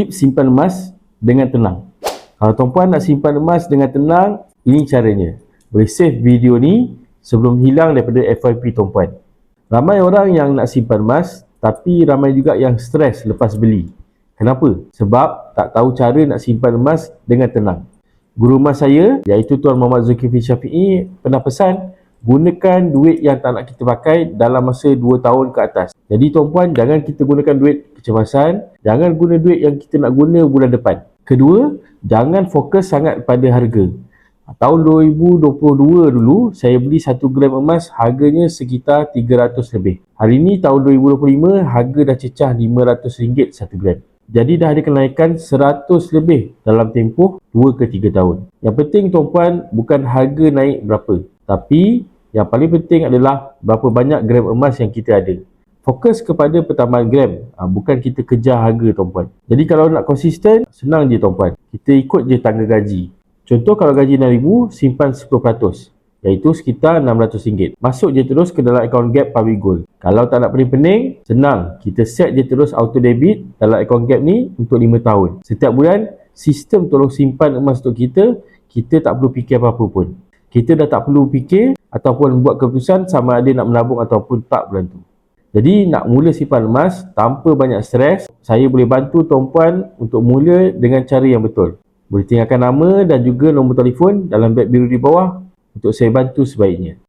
tips simpan emas dengan tenang. Kalau tuan-puan nak simpan emas dengan tenang, ini caranya. Boleh save video ni sebelum hilang daripada FYP tuan-puan. Ramai orang yang nak simpan emas, tapi ramai juga yang stres lepas beli. Kenapa? Sebab tak tahu cara nak simpan emas dengan tenang. Guru emas saya, iaitu Tuan Muhammad Zulkifli Syafi'i, pernah pesan, gunakan duit yang tak nak kita pakai dalam masa 2 tahun ke atas. Jadi tuan-puan, jangan kita gunakan duit kecemasan, jangan guna duit yang kita nak guna bulan depan. Kedua, jangan fokus sangat pada harga. Tahun 2022 dulu, saya beli 1 gram emas harganya sekitar 300 lebih. Hari ini tahun 2025, harga dah cecah RM500 1 gram. Jadi dah ada kenaikan 100 lebih dalam tempoh 2 ke 3 tahun. Yang penting tuan-puan bukan harga naik berapa. Tapi yang paling penting adalah berapa banyak gram emas yang kita ada. Fokus kepada pertambahan gram. Ha, bukan kita kejar harga tuan-puan. Jadi kalau nak konsisten, senang je tuan-puan. Kita ikut je tangga gaji. Contoh kalau gaji RM6,000, simpan 10% iaitu sekitar RM600. Masuk je terus ke dalam akaun Gap Public Gold. Kalau tak nak pening-pening, senang. Kita set je terus auto debit dalam akaun Gap ni untuk 5 tahun. Setiap bulan, sistem tolong simpan emas untuk kita, kita tak perlu fikir apa-apa pun. Kita dah tak perlu fikir ataupun buat keputusan sama ada nak menabung ataupun tak bulan tu. Jadi nak mula simpan emas tanpa banyak stres, saya boleh bantu tuan-puan untuk mula dengan cara yang betul. Boleh tinggalkan nama dan juga nombor telefon dalam beg biru di bawah untuk saya bantu sebaiknya.